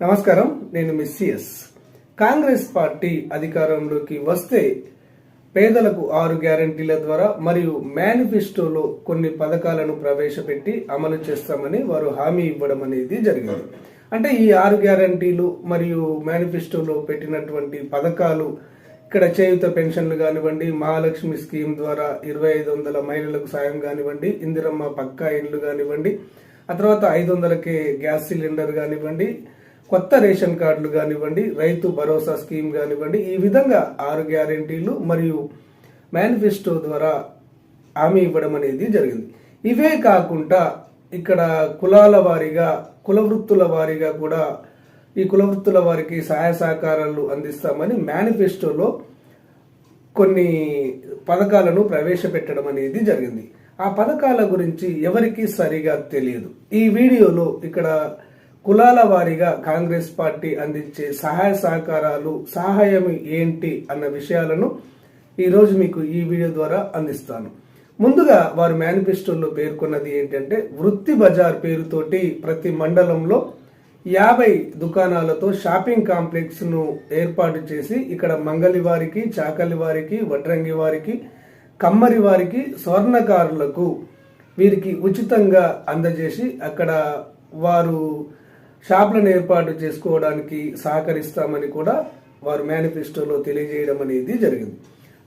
నమస్కారం నేను miss CS Congress party అధికారంలోకి వస్తే పేదలకు ఆరు గ్యారంటీల ద్వారా మరియు మేనిఫెస్టోలో కొన్ని పథకాలను ప్రవేశపెట్టి అమలు చేస్తామని వారు హామీ ఇవ్వడం అనేది జరిగింది. అంటే ఈ ఆరు గ్యారంటీలు మరియు మేనిఫెస్టోలో పెట్టినటువంటి పథకాలు ఇక్కడ చేయుత పెన్షన్లు కానివ్వండి మహాలక్ష్మి స్కీమ్ ద్వారా ఇరవై ఐదు వందల మహిళలకు సాయం కానివ్వండి ఇందిరమ్మ పక్కా ఇండ్లు కానివ్వండి ఆ తర్వాత ఐదు వందలకే గ్యాస్ సిలిండర్ కానివ్వండి కొత్త రేషన్ కార్డులు కానివ్వండి రైతు భరోసా స్కీమ్ కానివ్వండి ఈ విధంగా ఆరు గ్యారెంటీలు మరియు మేనిఫెస్టో ద్వారా హామీ ఇవ్వడం అనేది జరిగింది. ఇవే కాకుండా ఇక్కడ కులాల వారీగా కులవృత్తుల వారీగా కూడా ఈ కులవృత్తుల వారికి సహాయ సహకారాలు అందిస్తామని మేనిఫెస్టోలో కొన్ని పథకాలను ప్రవేశపెట్టడం అనేది జరిగింది. ఆ పథకాల గురించి ఎవరికి సరిగా తెలియదు. ఈ వీడియోలో ఇక్కడ కులాల వారీగా కాంగ్రెస్ పార్టీ అందించే సహాయ సహకారాలు సహాయం ఏంటి అన్న విషయాలను ఈరోజు మీకు ఈ వీడియో ద్వారా అందిస్తాను. ముందుగా వారు మేనిఫెస్టోలో పేర్కొన్నది ఏంటంటే వృత్తి బజార్ పేరుతోటి ప్రతి మండలంలో యాభై దుకాణాలతో షాపింగ్ కాంప్లెక్స్ను ఏర్పాటు చేసి ఇక్కడ మంగలి వారికి చాకలి వారికి వడ్రంగి వారికి కమ్మరి వారికి స్వర్ణకారులకు వీరికి ఉచితంగా అందజేసి అక్కడ వారు షాపులను ఏర్పాటు చేసుకోవడానికి సహకరిస్తామని కూడా వారు మేనిఫెస్టోలో తెలియజేయడం అనేది జరిగింది.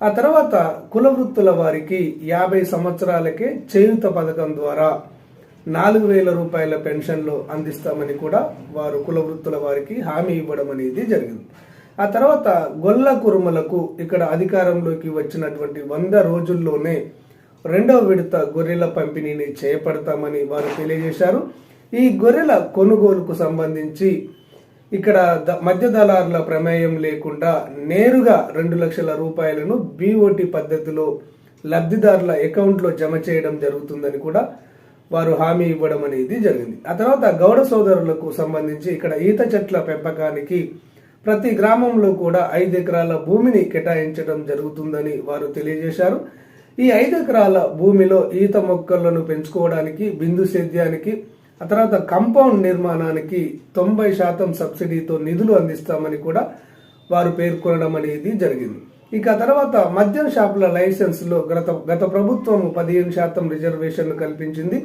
ఆ తర్వాత కుల వృత్తుల వారికి యాభై సంవత్సరాలకే చేయుత పథకం ద్వారా నాలుగు వేల రూపాయల పెన్షన్లు అందిస్తామని కూడా వారు కుల వృత్తుల వారికి హామీ ఇవ్వడం అనేది జరిగింది. ఆ తర్వాత గొల్ల కురుమలకు ఇక్కడ అధికారంలోకి వచ్చినటువంటి వంద రోజుల్లోనే రెండవ విడత గొర్రెల పంపిణీని చేపడతామని వారు తెలియజేశారు. ఈ గొర్రెల కొనుగోలుకు సంబంధించి ఇక్కడ ద- మధ్య దళారుల ప్రమేయం లేకుండా నేరుగా రెండు లక్షల రూపాయలను బీఓటీ పద్ధతిలో లబ్ధిదారుల అకౌంట్లో జమ చేయడం జరుగుతుందని కూడా వారు హామీ ఇవ్వడం అనేది జరిగింది. ఆ తర్వాత గౌడ సోదరులకు సంబంధించి ఇక్కడ ఈత చెట్ల పెంపకానికి ప్రతి గ్రామంలో కూడా ఐదు ఎకరాల భూమిని కేటాయించడం జరుగుతుందని వారు తెలియజేశారు. ఈ ఐదు ఎకరాల భూమిలో ఈత మొక్కలను పెంచుకోవడానికి బిందు సేద్యానికి ఆ తర్వాత కంపౌండ్ నిర్మాణానికి తొంభై శాతం సబ్సిడీతో నిధులు అందిస్తామని కూడా వారు పేర్కొనడం అనేది జరిగింది. ఇక తర్వాత మద్యం షాపుల లైసెన్స్లో గత గత ప్రభుత్వం పదిహేను శాతం రిజర్వేషన్ కల్పించింది.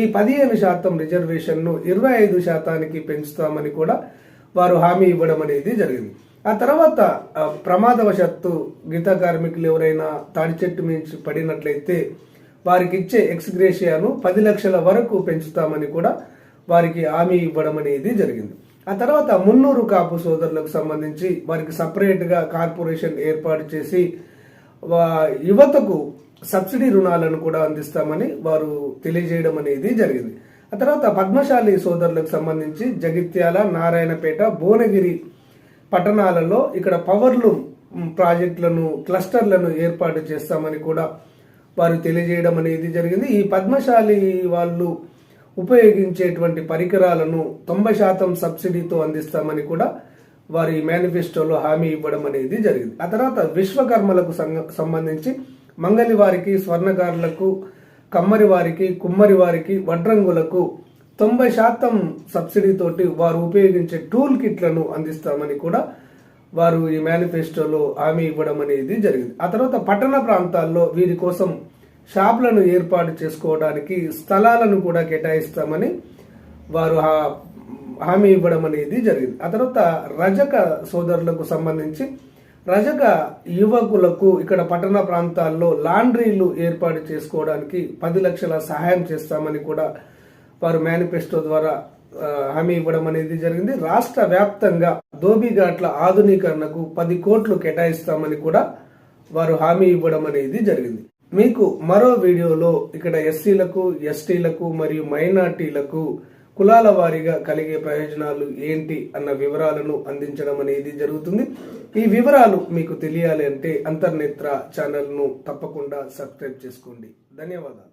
ఈ పదిహేను శాతం రిజర్వేషన్ను ఇరవై ఐదు శాతానికి పెంచుతామని కూడా వారు హామీ ఇవ్వడం అనేది జరిగింది. ఆ తర్వాత ప్రమాదవశత్తు ప్రమాదవశాత్తు గీత కార్మికులు ఎవరైనా తాడి చెట్టు మించి పడినట్లయితే వారికి ఇచ్చే ఎక్స్గ్రేషియాను పది లక్షల వరకు పెంచుతామని కూడా వారికి హామీ ఇవ్వడం అనేది జరిగింది. ఆ తర్వాత మున్నూరు కాపు సోదరులకు సంబంధించి వారికి సపరేట్గా కార్పొరేషన్ ఏర్పాటు చేసి వా- యువతకు సబ్సిడీ రుణాలను కూడా అందిస్తామని వారు తెలియజేయడం అనేది జరిగింది. ఆ తర్వాత పద్మశాలి సోదరులకు సంబంధించి జగిత్యాల నారాయణపేట భువనగిరి పట్టణాలలో ఇక్కడ పవర్లు ప్రాజెక్టులను క్లస్టర్లను ఏర్పాటు చేస్తామని కూడా వారు తెలియజేయడం అనేది జరిగింది. ఈ పద్మశాలి వాళ్ళు ఉపయోగించేటువంటి పరికరాలను తొంభై శాతం సబ్సిడీతో అందిస్తామని కూడా వారి మేనిఫెస్టోలో హామీ ఇవ్వడం అనేది జరిగింది. ఆ తర్వాత విశ్వకర్మలకు సంగ- సంబంధించి మంగలి వారికి స్వర్ణకారులకు కమ్మరి వారికి కుమ్మరి వారికి వడ్రంగులకు తొంభై శాతం సబ్సిడీతోటి వారు ఉపయోగించే టూల్ కిట్లను అందిస్తామని కూడా వారు ఈ మేనిఫెస్టోలో హామీ ఇవ్వడం అనేది జరిగింది. ఆ తర్వాత పట్టణ ప్రాంతాల్లో వీరి కోసం షాపులను ఏర్పాటు చేసుకోవడానికి స్థలాలను కూడా కేటాయిస్తామని వారు హామీ ఇవ్వడం అనేది జరిగింది. ఆ తర్వాత రజక సోదరులకు సంబంధించి రజక యువకులకు ఇక్కడ పట్టణ ప్రాంతాల్లో లాండ్రీలు ఏర్పాటు చేసుకోవడానికి పది లక్షల సహాయం చేస్తామని కూడా వారు మేనిఫెస్టో ద్వారా హామీ ఇవ్వడం అనేది జరిగింది. రాష్ట్ర వ్యాప్తంగా ధోబిఘాట్ల ఆధునీకరణకు పది కోట్లు కేటాయిస్తామని కూడా వారు హామీ ఇవ్వడం అనేది జరిగింది. మీకు మరో వీడియోలో ఇక్కడ ఎస్సీలకు ఎస్టీలకు మరియు మైనార్టీలకు కులాల వారీగా కలిగే ప్రయోజనాలు ఏంటి అన్న వివరాలను అందించడం అనేది జరుగుతుంది. ఈ వివరాలు మీకు తెలియాలి అంటే అంతర్నేత్ర ఛానల్ను తప్పకుండా సబ్స్క్రైబ్ చేసుకోండి. ధన్యవాదాలు.